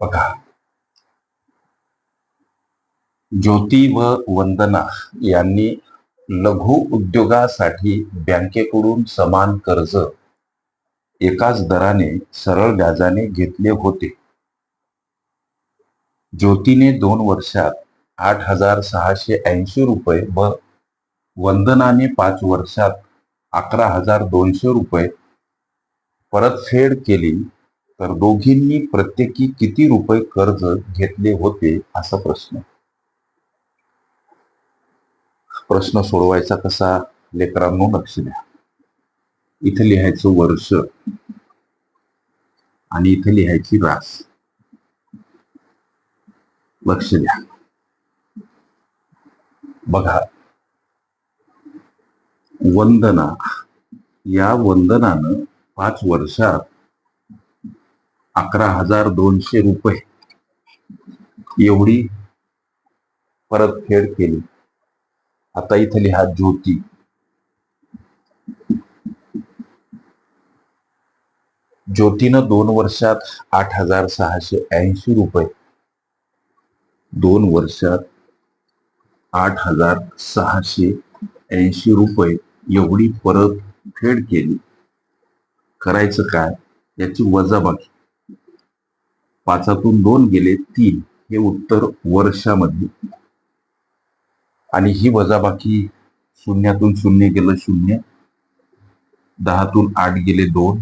बघा. ज्योती व वंदना यांनी लघु उद्योगासाठी बँकेकडून समान कर्ज एकाच दराने सरळ व्याजाने घेतले होते. ज्योतीने दोन वर्षात आठ हजार सहाशे ऐंशी रुपये व वंदनाने पाच वर्षात अकरा हजार दोनशे रुपये परतफेड केली. तर दोघींनी प्रत्येकी किती रुपये कर्ज घेतले होते असा प्रश्न. प्रश्न सोडवायचा कसा? लेकरांनो लक्ष द्या. इथे लिहायचं वर्ष आणि इथे लिहायची रास. लक्ष द्या. बघा. वंदना. या वंदनानं पाच वर्षात अकरा हजार दोनशे रुपये. एवढी परतफेड केली. आता इथे लिहा ज्योती. ज्योतीनं दोन वर्षात आठ हजार सहाशे ऐंशी रुपये. दोन वर्षात आठ हजार सहाशे ऐंशी रुपये एवढी परत फेड केली. करायचं काय? याची वजाबाकी पाचातून दोन गेले तीन. हे उत्तर वर्षामध्ये. आणि ही वजाबाकी शून्यातून शून्य गेलं शून्य. दहातून आठ गेले दोन.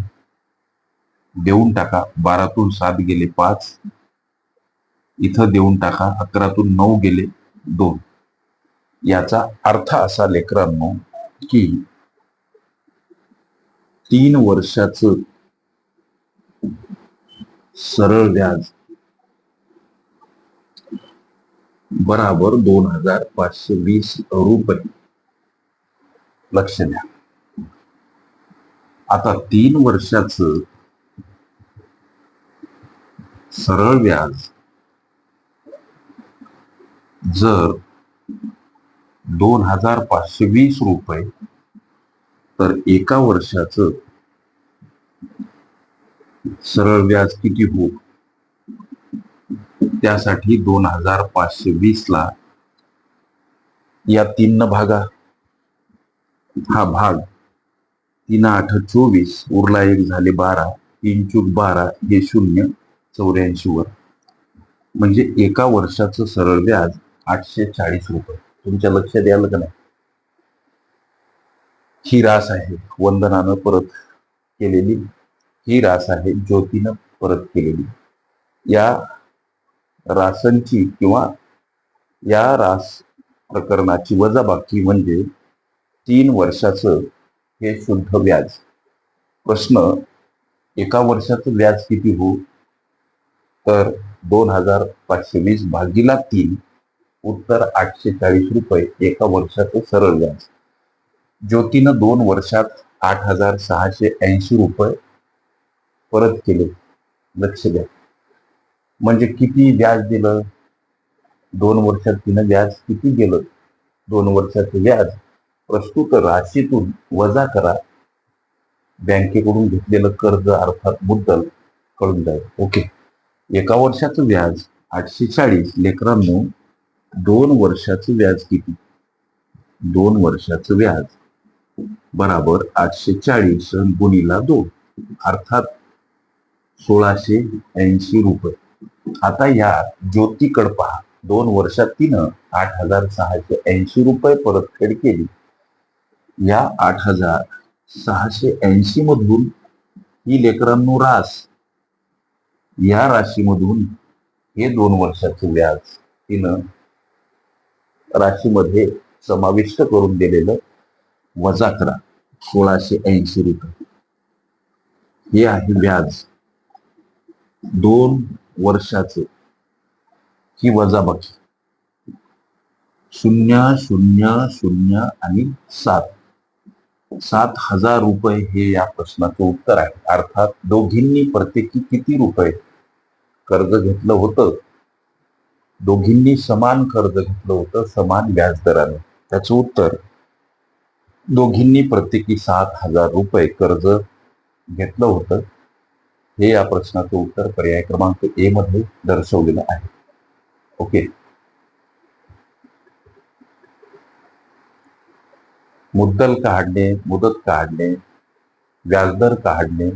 देऊन टाका. बारातून सात गेले पाच. इथं देऊन टाका. अकरातून नऊ गेले दोन. याचा अर्थ असा लेकरांनो की तीन वर्षाचं सरळ व्याज. बराबर दोन हजार पाचशे वीस रुपये. लक्ष द्या. आता तीन वर्षाचं सरळ व्याज जर दोन हजार पाचशे वीस रुपये तर एका वर्षाचं सरळ व्याज किती हो त्यासाठी दोन हजार पाचशे वीस ला या तीन भागा हा भाग तीन आठ चोवीस उरला एक झाले बारा तीन चूक बारा हे शून्य चौऱ्याऐंशी वर. म्हणजे एका वर्षाचं सरळ व्याज आठशे चाळीस रुपये. तुमच्या लक्षात यायला का नाही? ही रास आहे. वंदनानं परत केलेली ही रास आहे ज्योतीनं परत केलेली. या रासांची किंवा या रास प्रकरणाची वजाबाकी म्हणजे तीन वर्षाचं हे शुद्ध व्याज. प्रश्न एका वर्षाचं व्याज किती हो तर दोन हजार पाचशे वीस भागीला तीन उत्तर आठशे चाळीस रुपये एका वर्षाचं सरळ व्याज. ज्योतीनं दोन वर्षात आठ हजार सहाशे ऐंशी रुपये परत केले. लक्ष द्या. म्हणजे किती व्याज दिलं? दोन वर्षात तिनं व्याज किती गेलं? दोन वर्षाचं व्याज. प्रस्तुत राशीतून वजा करा. बँकेकडून घेतलेलं कर्ज अर्थात मुद्दल कळून जाईल. ओके. एका वर्षाचं व्याज आठशे चाळीस. लेकरांनो दोन वर्षाचं व्याज किती? दोन वर्षाचं व्याज बराबर आठशे चाळीस गुणीला दोन. अर्थात सोळाशे ऐंशी रुपये. आता या ज्योतीकड पहा. दोन वर्षात तिनं आठ हजार सहाशे ऐंशी रुपये परतफेड केली. या आठ हजार सहाशे ऐंशी मधून ही लेकरांनो रास. या राशीमधून हे दोन वर्षाचे व्याज तिनं राशीमध्ये समाविष्ट करून दिलेलं वजा करा. सोळाशे ऐंशी रुपये. हे आहे व्याज. दोन वर्षाचं. ही वजाबाकी शून्य शून्य शून्य आणि सात. सात हजार रुपये हे या प्रश्नाचं उत्तर आहे. अर्थात दोघींनी प्रत्येकी किती रुपये कर्ज घेतलं होतं? दोघींनी समान कर्ज घेतलं होतं समान व्याजदराने त्याचं उत्तर दोघींनी प्रत्येकी सात हजार रुपये कर्ज घेतलं होतं. हे या प्रश्नाचं उत्तर पर्याय क्रमांक ए मध्ये दर्शवलेलं आहे. ओके. मुद्दल काढणे मुदत काढणे व्याजदर काढणे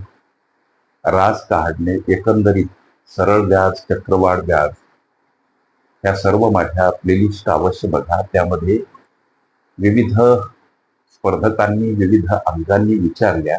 रास काढणे एकंदरीत सरळ व्याज चक्रवाढ व्याज या सर्व माझ्या प्लेलिस्ट अवश्य बघा. त्यामध्ये विविध स्पर्धकांनी विविध अंगांनी विचारल्या.